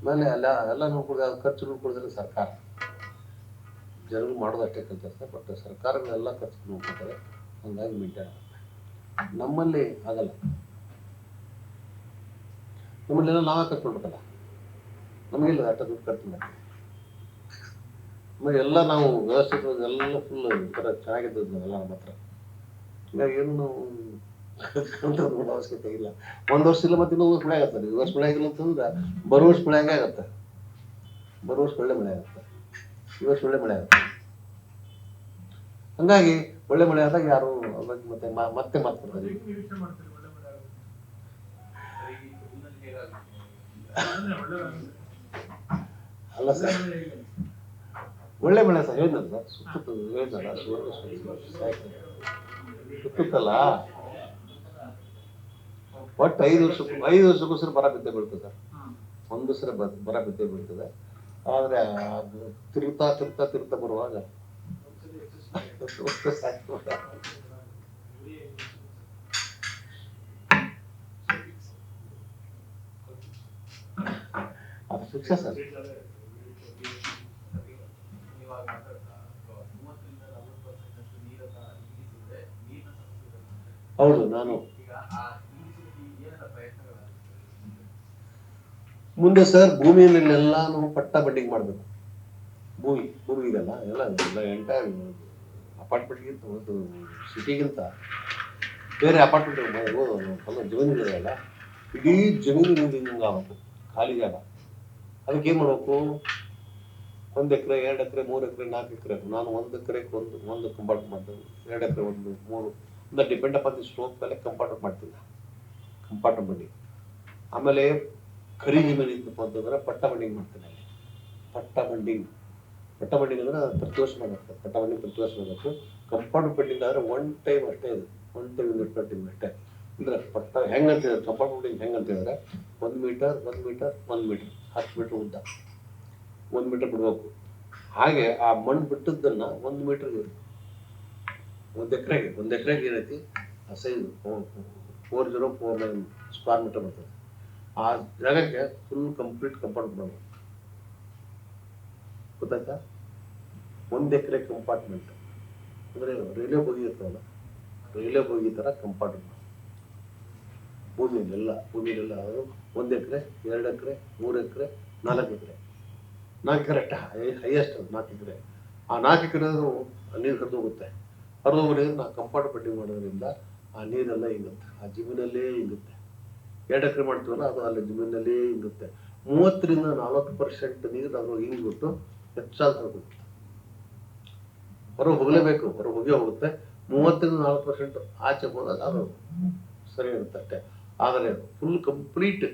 ಆಮೇಲೆ ಅಲ್ಲ, ಎಲ್ಲ ನೋಡ್ಕೊಡ್ದು ಅದು ಖರ್ಚು ನೋಡ್ಕೊಡಿದ್ರೆ ಸರ್ಕಾರ. ಜನರು ಮಾಡೋದು ಅಷ್ಟೇ ಕೆಲಸ ಬಟ್ ಸರ್ಕಾರಗಳೆಲ್ಲ ಖರ್ಚು ನೋಡ್ಕೊತಾರೆ ಹಂಗಾಗಿ ಮೇಂಟೈನ್ ಆಗುತ್ತೆ. ನಮ್ಮಲ್ಲಿ ಆಗಲ್ಲ. ನಮ್ಮಲ್ಲೆಲ್ಲ ನಾವೇ ಕಟ್ಕೊಳ್ಬೇಕಲ್ಲ. ನಮಗಿಲ್ಲ ಅಷ್ಟು ದುಡ್ಡು ಖರ್ಚು ಮಾಡಿ ಆಮೇಲೆ ಎಲ್ಲ ನಾವು ವ್ಯವಸ್ಥಿತವಾಗಿ ಎಲ್ಲ ಫುಲ್ ಒಂಥರ ಚೆನ್ನಾಗಿದ್ದದ್ದು ಎಲ್ಲ ನಮ್ಮ ಹತ್ರ. ಹೀಗಾಗಿ ಏನು ನಾವು ಅವಶ್ಯಕತೆ ಇಲ್ಲ. ಒಂದ್ ವರ್ಷ ಇಲ್ಲ ಮತ್ತೆ ಇನ್ನೊಂದು ವರ್ಷ ಮಳೆ ಆಗತ್ತೆ. ಈ ವರ್ಷ ಮಳೆ ಆಗಿಲ್ಲ ಅಂತಂದ್ರೆ ಬರೋ ವರ್ಷ ಮಳೆ ಹಂಗೆ ಆಗತ್ತೆ. ಬರೋ ವರ್ಷ ಒಳ್ಳೆ ಮಳೆ ಆಗುತ್ತೆ. ಈ ವರ್ಷ ಒಳ್ಳೆ ಮಳೆ ಆಗುತ್ತೆ. ಹಂಗಾಗಿ ಒಳ್ಳೆ ಮಳೆ ಆದಾಗ ಯಾರು ಬಗ್ಗೆ ಮತ್ತೆ ಮ- ಮತ್ತೆ ಮಾತಾಡ್ತಾರೆ. ಅಲ್ಲ ಸರ್ ಒಳ್ಳೆ ಮಳೆ ಸರ್ ಹೇಳಿದ್ನಲ್ಲ ಸುತ್ತಲ್ಲ ಸುತ್ತುತ್ತಲ್ಲ ಒಟ್ಟು ಐದು ವರ್ಷ ಐದು ವರ್ಷಕ್ಕೋಸ್ಕರ ಬರ ಬಿದ್ದೆ ಬೀಳ್ತದೆ. ಒಂದು ಸರ ಬರ ಬಿದ್ದೆ ಬೀಳ್ತದೆ. ಆದರೆ ಅದು ತಿರುಗ್ತಾ ತಿರುಗ್ತಾ ಬರುವಾಗ ಹೌದು ಮಾತಾಡ್ತಾ, ಮುಂದೆ ಸರ್ ಭೂಮಿಯಲ್ಲೆಲ್ಲಾನು ಪಟ್ಟ ಬಡ್ಡಿಂಗ್ ಮಾಡಬೇಕು. ಭೂಮಿ ಭೂಮಿ ಇದೆಲ್ಲ ಎಲ್ಲ ಎಲ್ಲ ಎಂಟೈರ್ ಅಪಾರ್ಟ್ಮೆಂಟ್ಗಿಂತ ಒಂದು ಸಿಟಿಗಿಂತ ಬೇರೆ ಅಪಾರ್ಟ್ಮೆಂಟ್ ಎಲ್ಲ ಜಮೀನುಗಳಿದೆಯಲ್ಲ ಇಡೀ ಜಮೀನು ಹಿಂಗೆ ಆಗಬೇಕು, ಖಾಲಿ ಜಾಗ. ಅದಕ್ಕೆ ಏನು ಮಾಡಬೇಕು? ಒಂದು ಎಕರೆ, ಎರಡು ಎಕರೆ, ಮೂರು ಎಕರೆ, ನಾಲ್ಕು ಎಕರೆ. ನಾನು ಒಂದು ಎಕರೆಗೆ ಒಂದು ಒಂದು ಕಂಪಾರ್ಟ್ಮೆಂಟ್ ಎರಡು ಎಕರೆ, ಒಂದು, ಮೂರು. ಒಂದು ಡಿಪೆಂಡ್ ಅಪಾನ್ ದಿ ಸ್ಲೋಪ್ ಮೇಲೆ ಕಂಪಾರ್ಟ್ಮೆಂಟ್ ಮಾಡ್ತೀನಿ. ಕಂಪಾರ್ಟ್ಮೆಂಟ್ ಆಮೇಲೆ ಖರೀದಿ ಮನೆ ಇದ್ದಪ್ಪ ಅಂತಂದ್ರೆ ಪಟ್ಟ ಬಂಡಿಂಗ್ ಮಾಡ್ತೇನೆ ಅಲ್ಲಿ. ಪಟ್ಟ ಬಂಡಿಂಗ್ ಪಟ್ಟ ಬಂಡಿಂಗ್ ಅಂದ್ರೆ ಪ್ರತಿ ವರ್ಷ ಮಾಡಬೇಕು ಪಟ್ಟ ಬಂಡಿಂಗ್ ಪ್ರತಿ ವರ್ಷ ಮಾಡಬೇಕು ಕಂಪೌಂಡ್ ಬಂಡಿಂಗ್ ಆದ್ರೆ ಒನ್ ಟೈಮ್ ಅಷ್ಟೇ ಇದು ಒನ್ ಟೈಮ್ ಇನ್ವೆಸ್ಟ್ಮೆಂಟ್ ಅಷ್ಟೇ. ಅಂದ್ರೆ ಪಟ್ಟ ಹೆಂಗಂತ ಹೇಳಿದ್ರೆ ಕಂಪೌಂಡ್ ಬಂಡಿಂಗ್ ಹೆಂಗಂತ ಹೇಳಿದ್ರೆ ಒಂದು ಮೀಟರ್ ಒಂದು ಮೀಟರ್ ಒಂದು ಮೀಟರ್. ಹತ್ತು ಮೀಟರ್ ಉದ್ದ. ಒಂದು ಮೀಟರ್ ಬಿಡ್ಬೇಕು. ಹಾಗೆ ಆ ಮಣ್ಣು ಬಿಟ್ಟದ್ದನ್ನ ಒಂದು ಮೀಟರ್ ಒಂದು ಎಕರೆಗೆ. ಒಂದು ಎಕರೆಗೆ ಏನೈತಿ? ಆ size four zero four nine square metre ಬರ್ತದೆ. ಆ ಜಾಗಕ್ಕೆ ಫುಲ್ ಕಂಪ್ಲೀಟ್ ಕಂಪಾರ್ಟ್ಮೆಂಟ್ ಗೊತ್ತಾಯ್ತಾ? ಒಂದು ಎಕರೆ ಕಂಪಾರ್ಟ್ಮೆಂಟ್ ಅಂದರೆ ರೈಲ್ವೆ ಬೋಗಿ ಇರ್ತಾವಲ್ಲ ರೈಲ್ವೆ ಬೋಗಿ ಥರ ಕಂಪಾರ್ಟ್ಮೆಂಟ್ ಭೂಮಿಯಲ್ಲೆಲ್ಲ ಭೂಮಿಯಲ್ಲೆಲ್ಲ ಒಂದು ಎಕರೆ, ಎರಡು ಎಕರೆ, ಮೂರು ಎಕರೆ, ನಾಲ್ಕು ಎಕರೆ. ನಾಲ್ಕು ಎಕರೆ ಹೈಯೆಸ್ಟ್ ಅದು, ನಾಲ್ಕು ಎಕರೆ. ಆ ನಾಲ್ಕು ಎಕರೆ ನೀರು ಹರಿದು ಹೋಗುತ್ತೆ. ಹರಿದು ಹೋಗೋದ್ರಿಂದ ನಾವು ಕಂಪಾರ್ಟ್ ಬೆಡ್ಡಿಂಗ್ ಮಾಡೋದ್ರಿಂದ ಆ ನೀರೆಲ್ಲ ಹಿಂಗುತ್ತೆ ಆ ಜಮೀನಲ್ಲೇ ಹಿಂಗುತ್ತೆ ಎರಡು ಎಕರೆ ಮಾಡ್ತೀವಲ್ಲ, ಅದು ಅಲ್ಲಿ ಜಮೀನಲ್ಲಿ ಇರುತ್ತೆ. ಮೂವತ್ತರಿಂದ ನಲವತ್ತು ಪರ್ಸೆಂಟ್ ನೀರು ಅದು ಹಿಂಗ್ಬಿಟ್ಟು ಹೆಚ್ಚಾಗಿ ಹೋಗುತ್ತೆ. ಹೊರಗೆ ಹೋಗಲೇಬೇಕು, ಹೊರಗೆ ಹೋಗೇ ಹೋಗುತ್ತೆ. ಮೂವತ್ತರಿಂದ ನಾಲ್ಕು ಪರ್ಸೆಂಟ್ ಆಚೆ ಹೋದಾಗ ಅದು ಸರಿ ಇರುತ್ತೆ ಅಷ್ಟೇ. ಆದರೆ ಫುಲ್ ಕಂಪ್ಲೀಟ್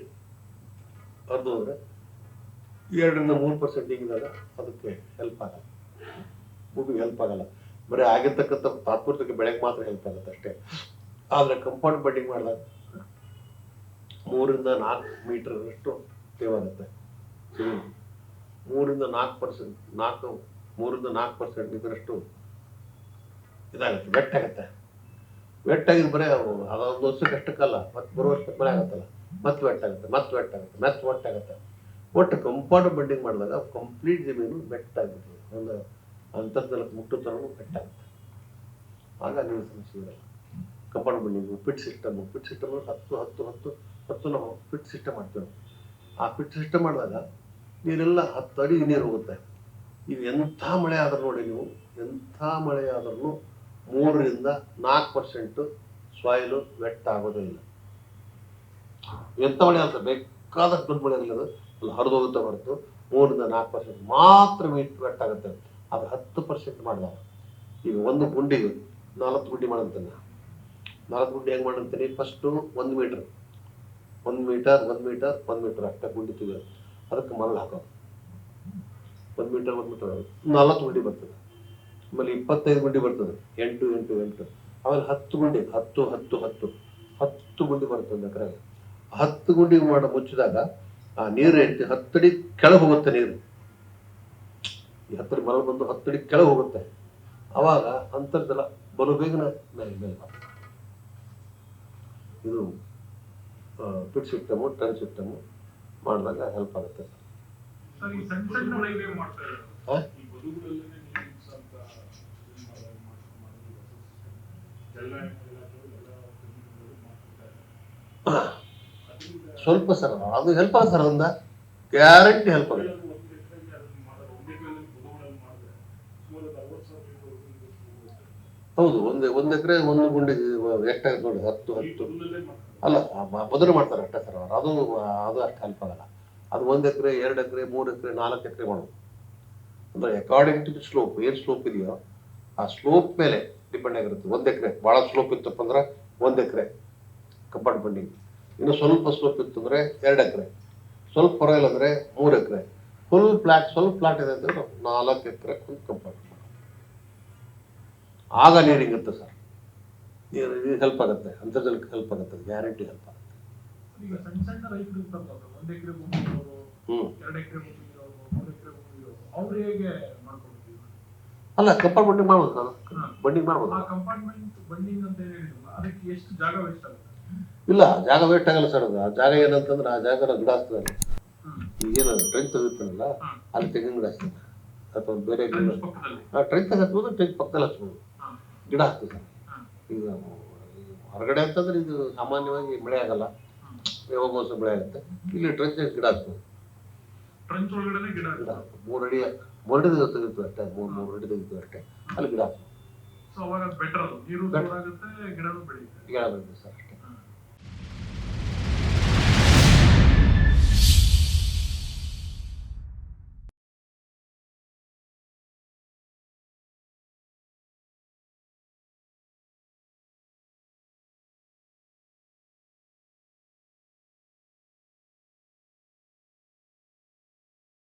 ಹರಿದು ಹೋದ್ರೆ ಎರಡರಿಂದ ಮೂರು ಪರ್ಸೆಂಟ್ ಹಿಂಗಿದಾಗ ಅದಕ್ಕೆ ಹೆಲ್ಪ್ ಆಗಲ್ಲ. ಭೂಮಿಗೆ ಹೆಲ್ಪ್ ಆಗಲ್ಲ. ಬರೀ ಆಗಿರ್ತಕ್ಕಂಥ ತಾತ್ಪೂರ್ತಿಕ ಬೆಳೆಗೆ ಮಾತ್ರ ಹೆಲ್ಪ್ ಆಗುತ್ತೆ ಅಷ್ಟೇ. ಆದರೆ ಕಂಪೌಂಡ್ ಬೆಡ್ಡಿಂಗ್ ಮಾಡಿದಾಗ ಮೂರಿಂದ ನಾಲ್ಕು ಮೀಟರ್ ಅಷ್ಟು ತೇವಾಗುತ್ತೆ ಮೂರಿಂದ ನಾಲ್ಕು ಪರ್ಸೆಂಟ್ ನಾಲ್ಕು ಮೂರಿಂದ ನಾಲ್ಕು ಪರ್ಸೆಂಟ್ ಇದರಷ್ಟು ಇದಾಗುತ್ತೆ ಬೆಟ್ಟಾಗುತ್ತೆ ಆಗುತ್ತೆ ವೆಟ್ ಆಗಿದ್ದು ಬರೀ ಅದೊಂದು ವರ್ಷಕ್ಕೆ ಅಷ್ಟಕ್ಕಲ್ಲ ಮತ್ತೆ ಬರೋ ವರ್ಷಕ್ಕೆ ಮಳೆ ಆಗುತ್ತಲ್ಲ. ಮತ್ತೆ ವೆಟ್ಟಾಗುತ್ತೆ ಮತ್ತೆ ಬೆಟ್ಟಾಗುತ್ತೆ ಆಗುತ್ತೆ ಮತ್ತೆ ಒಟ್ಟಾಗುತ್ತೆ. ಒಟ್ಟು ಕಂಪೌಂಡ್ ಬೆಂಡಿಂಗ್ ಮಾಡಿದಾಗ ಕಂಪ್ಲೀಟ್ ಜಮೀನು ಬೆಟ್ಟಾಗುತ್ತೆ ಒಂದು ಅಂತರ್ಜಲಕ್ಕೆ ಮುಟ್ಟು ಥರನೂ ಬೆಟ್ಟಾಗುತ್ತೆ ಆಗ ನೀವು ಸಮಸ್ಯೆ ಇರಲ್ಲ compound bedding pit system pit system ಹತ್ತು ಹತ್ತು ಹತ್ತು ಹತ್ತು ನಾವು ಪಿಟ್ ಸಿಸ್ಟಮ್ ಮಾಡ್ತೇವೆ. ಆ ಪಿಟ್ ಸಿಸ್ಟಮ್ ಮಾಡಿದಾಗ ನೀರೆಲ್ಲ ಹತ್ತು ಅಡಿ ನೀರು ಹೋಗುತ್ತೆ. ಈಗ ಎಂಥ ಮಳೆ ಆದ್ರೂ ನೋಡಿ ನೀವು, ಎಂಥ ಮಳೆ ಆದ್ರೂ ಮೂರರಿಂದ ನಾಲ್ಕು ಪರ್ಸೆಂಟು ಸಾಯಿಲು ವೆಟ್ ಆಗೋದೇ ಇಲ್ಲ. ಎಂಥ ಮಳೆ ಆದರೆ ಬೇಕಾದಷ್ಟು ದೊಡ್ಡ ಮಳೆ ಇರಲಿಲ್ಲ ಅಲ್ಲಿ ಹರಿದು ಹೋಗುತ್ತೆ ಹೊರತು ಮೂರರಿಂದ ನಾಲ್ಕು ಪರ್ಸೆಂಟ್ ಮಾತ್ರ ಮೀಟ್ ವೆಟ್ ಆಗುತ್ತೆ. ಅದು ಹತ್ತು ಪರ್ಸೆಂಟ್ ಮಾಡಿದಾಗ, ಈಗ ಒಂದು ಗುಂಡಿ ನಾಲ್ಕು ಗುಂಡಿ ಮಾಡಂತಾನೆ. ನಾಲ್ಕು ಗುಂಡಿ ಹೆಂಗೆ ಮಾಡಂತೀನಿ? ಫಸ್ಟು ಒಂದು ಮೀಟ್ರ್ ಒಂದು ಮೀಟರ್ ಒಂದು ಮೀಟರ್ ಒಂದು ಮೀಟರ್ ಅಷ್ಟೇ ಗುಂಡಿ ತೆಗೆಯೋದು ಅದಕ್ಕೆ ಮರಳು ಹಾಕೋದು. ಒಂದು ಮೀಟರ್ ಒಂದು ಮೀಟರ್ ನಾಲ್ಕು ಗುಂಡಿ ಬರ್ತದೆ. ಆಮೇಲೆ ಇಪ್ಪತ್ತೈದು ಗುಂಡಿ ಬರ್ತದೆ. ಎಂಟು ಎಂಟು ಎಂಟು. ಆಮೇಲೆ ಹತ್ತು ಗುಂಡಿ, ಹತ್ತು ಹತ್ತು ಹತ್ತು. ಹತ್ತು ಗುಂಡಿ ಬರ್ತದೆ ಒಂದು ಎಕರೆಗೆ ಹತ್ತು ಗುಂಡಿ ಮಾಡ ಮುಚ್ಚಿದಾಗ ಆ ನೀರು ಎಂಟು ಹತ್ತಡಿ ಕೆಳಗೆ ಹೋಗುತ್ತೆ ನೀರು. ಈ ಹತ್ತಡಿ ಮರಳು ಬಂದು ಹತ್ತಡಿ ಕೆಳಗೆ ಹೋಗುತ್ತೆ. ಅವಾಗ ಅಂತರ್ಜಲ ಬಲು ಬೇಗನೆ ಮೇಲೆ ಇದು ಪಿಟ್ ಸಿಸ್ಟಮು ಟನ್ ಸಿಸ್ಟಮು ಮಾಡಿದಾಗ ಹೆಲ್ಪ್ ಆಗುತ್ತೆ. ಸ್ವಲ್ಪ ಸರ್ ಅದು ಹೆಲ್ಪ್ ಆಗುತ್ತೆ ಸರ್ ಅದರಿಂದ. ಗ್ಯಾರಂಟಿ ಹೆಲ್ಪ್ ಆಗುತ್ತೆ. ಹೌದು ಒಂದು ಒಂದು ಎಕರೆ ಒಂದು ಗುಂಡಿ ಎಷ್ಟಾಗುತ್ತೆ ನೋಡಿ ಹತ್ತು ಹತ್ತು. ಅಲ್ಲ ಮೊದಲು ಮಾಡ್ತಾರೆ ಅಷ್ಟೇ ಸರ್ ಅವ್ರು. ಅದು ಅದು ಅಷ್ಟು ಹೆಲ್ಪ್ ಆಗಲ್ಲ ಅದು ಒಂದು ಎಕರೆ, ಎರಡು ಎಕರೆ, ಮೂರು ಎಕರೆ, ನಾಲ್ಕು ಎಕರೆ ಮಾಡೋದು. ಅಂದ್ರೆ ಅಕಾರ್ಡಿಂಗ್ ಟು ಸ್ಲೋಪ್ ಏನು ಸ್ಲೋಪ್ ಇದೆಯೋ, ಆ ಸ್ಲೋಪ್ ಮೇಲೆ ಡಿಪೆಂಡ್ ಆಗಿರುತ್ತೆ. ಒಂದು ಎಕರೆ, ಭಾಳ ಸ್ಲೋಪ್ ಇತ್ತಪ್ಪ ಅಂದ್ರೆ ಒಂದು ಎಕರೆ ಬಂಡಿಂಗ್ ಇನ್ನು ಸ್ವಲ್ಪ ಸ್ಲೋಪ್ ಇತ್ತು ಅಂದ್ರೆ ಎರಡು ಎಕರೆ. ಸ್ವಲ್ಪ ಪರವಾಗಿಲ್ಲ ಅಂದರೆ ಮೂರು ಎಕರೆ. ಫುಲ್ ಫ್ಲಾಟ್ ಸ್ವಲ್ಪ ಫ್ಲಾಟ್ ಇದೆ ಅಂದ್ರೆ ನಾಲ್ಕು ಎಕರೆ ಕಂಪಾರ್ಟ್ ಆಗ ನೀರಿಂಗ್ ಇರುತ್ತೆ ಸರ್. ಹೆಲ್ಪ್ ಆಗುತ್ತೆ ಅಂತರ್ಜಲಕ್ಕೆ ಹೆಲ್ಪ್ ಆಗುತ್ತೆ ಗ್ಯಾರಂಟಿ ಹೆಲ್ಪ್ ಆಗುತ್ತೆ. ಸರ್ ಅಲ್ಲ ಕಪ್ಪರ್ ಬಂಡಿಂಗ್ ಮಾಡ್ಬೋದು ನಾನು. ಹಾ. ಬಂಡಿಂಗ್ ಮಾಡ್ಬೋದು. ಇಲ್ಲ ಕಂಪಾರ್ಟ್ಮೆಂಟ್ ಬಂಡಿಂಗ್ ಅಂತ ಏನ್ ಹೇಳಿದ್ರಲ್ಲ ಅದಕ್ಕೆ ಎಷ್ಟು ಜಾಗ ವೇಸ್ಟ್ ಆಗುತ್ತೆ? ಇಲ್ಲ ಜಾಗ ವೇಟ್ ಆಗಲ್ಲ ಸರ್ ಅದು. ಆ ಜಾಗ ಏನಂತಂದ್ರೆ ಆ ಜಾಗ ಗಿಡ ಹ್ಮ್. ಈಗೇನು ಟ್ರೈನ್ ತೆಗಿತಾರಲ್ಲ. ಅಲ್ಲಿ ತೆಂಗಿನ ಗಿಡ ಅಥವಾ ಬೇರೆ ಗಿಡ. ಟ್ರೈನ್ ತೆಗೆ ಹಚ್ಬೋದು ಟ್ರೈನ್ ಪಕ್ಕದಲ್ಲಿ ಹಚ್ಬೋದು. ಗಿಡ ಹಚ್ತದೆ ಈಗ ಹೊರಗಡೆ ಅಂತಂದ್ರೆ ಇದು ಸಾಮಾನ್ಯವಾಗಿ ಮಳೆ ಆಗಲ್ಲ. ಯಾವಾಗ ವರ್ಷ ಮಳೆ ಆಗುತ್ತೆ. ಇಲ್ಲಿ ಟ್ರೆಂಚ್ ಗಿಡ ಹಚ್ಬೋದು ಟ್ರಂಚ್ ಒಳಗಡೆನೆ ಗಿಡ ಗಿಡ ಮೂರಡಿ ಮೂರಡಿ ಮೂರು ಅಡಿ ಮೂರು ಅಡಿ ತೆಗಿತು ಅಷ್ಟೇ ಮೂರು ಮೂರು ಅಡಿ ತೆಗಿತು ಅಷ್ಟೇ. ಅಲ್ಲಿ ಗಿಡ ಅವಾಗ ಬೆಟರ್ ಅದು. ನೀರು ಗಿಡ ಬೆಳೆಯುತ್ತೆ ಸರ್.